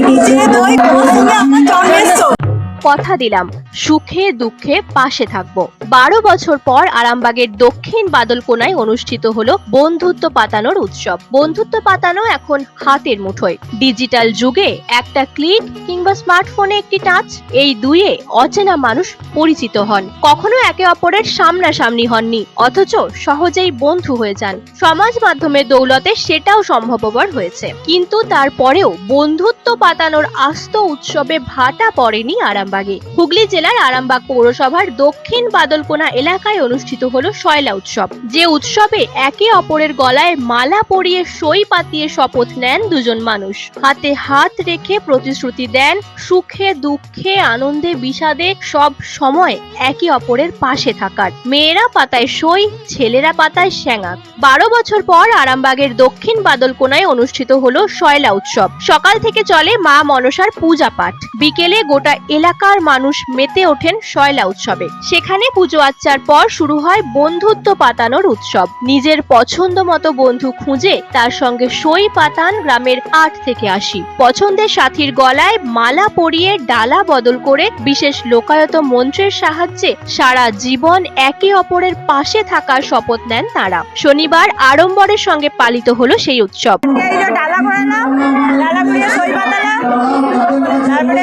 নিজে দই তুমি আমার জন্মের সই। কথা দিলাম। সুখে দুঃখে পাশে থাকব। বারো বছর পর আরামবাগের দক্ষিণ বাদলকোনায় অনুষ্ঠিত হলো বন্ধুত্ব পাতানোর উৎসব। বন্ধুত্ব পাতানো এখন হাতের মুঠোয়। ডিজিটাল যুগে একটা ক্লিক কিংবা স্মার্টফোনে একটি টাচ, এই দুয়ে অচেনা মানুষ পরিচিত হন। কখনো একে অপরের সামনাসামনি হননি, অথচ সহজেই বন্ধু হয়ে যান। সমাজ মাধ্যমের দৌলতে সেটাও সম্ভবপর হয়েছে। কিন্তু তারপরেও বন্ধুত্ব পাতানোর আস্ত উৎসবে ভাটা পড়েনি আরামবাগে। হুগলি জেলার আরামবাগ পৌরসভার দক্ষিণ বাদলকোনা এলাকায় অনুষ্ঠিত হলো শয়লা উৎসব। যে উৎসবে একে অপরের গলায় মালা পরিয়ে সই পাতিয়ে শপথ নেন দুজন মানুষ। হাতে হাত রেখে প্রতিশ্রুতি দেন, সুখে, দুঃখে, আনন্দে, বিষাদে সব সময় একে অপরের পাশে থাকার। মেয়েরা পাতায় সই, ছেলেরা পাতায় শ্যাঙাক বারো বছর পর আরামবাগের দক্ষিণ বাদলকোনায় অনুষ্ঠিত হলো শয়লা উৎসব। সকাল থেকে চলে মা মনসার পূজা পাঠ। বিকেলে গোটা এলাকার মানুষ মেতে ওঠেন শয়লা উৎসবে। সেখানে পুজো আচ্চার পর শুরু হয় বন্ধুত্ব পাতানোর উৎসব। নিজের পছন্দ মতো বন্ধু খুঁজে তার সঙ্গে সই পাতান গ্রামের আট থেকে আশি। পছন্দের সাথীর গলায় মালা পরিয়ে ডালা বদল করে বিশেষ লোকায়ত মন্ত্রের সাহায্যে সারা জীবন একে অপরের পাশে থাকার শপথ নেন তারা। শনিবার আড়ম্বরের সঙ্গে পালিত হলো সেই উৎসব। ডালা ডালা সই তারপরে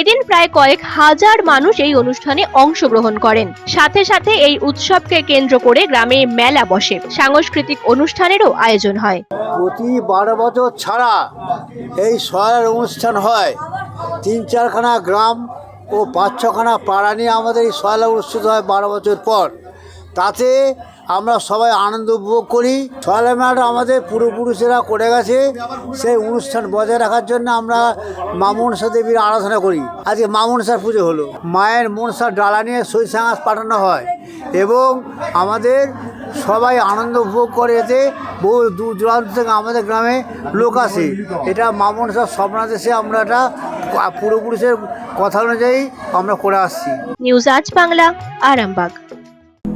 এদিন প্রায় কয়েক হাজার মানুষ এই অনুষ্ঠানে অংশগ্রহণ করেন। সাথে সাথে এই উৎসবকে কেন্দ্র করে গ্রামে মেলা বসে। সাংস্কৃতিক অনুষ্ঠানেরও আয়োজন হয়। প্রতি বারো বছর ছাড়া এই শহরের অনুষ্ঠান হয়। তিন চারখানা গ্রাম ও পাঁচ ছখানা পাড়া নিয়ে আমাদের এই শয়লা অনুষ্ঠিত হয় বারো বছর পর। তাতে আমরা সবাই আনন্দ উপভোগ করি। শয়লা মেলাটা আমাদের পূর্বপুরুষেরা করে গেছে। সেই অনুষ্ঠান বজায় রাখার জন্য আমরা মা মনসা দেবীর আরাধনা করি। আজকে মা মনসার পুজো হলো। মায়ের মনসার ডালা নিয়ে সই সাঙাস পাঠানো হয় এবং আমাদের সবাই আনন্দ উপভোগ করে এতে। বহু দূর দূরান্ত থেকে আমাদের গ্রামে লোক আসে। এটা মামন সাহ স্বপ্নাদেশে আমরা এটা পূর্বপুরুষের কথা অনুযায়ী আমরা করে আসছি। নিউজ আজ বাংলা, আরামবাগ।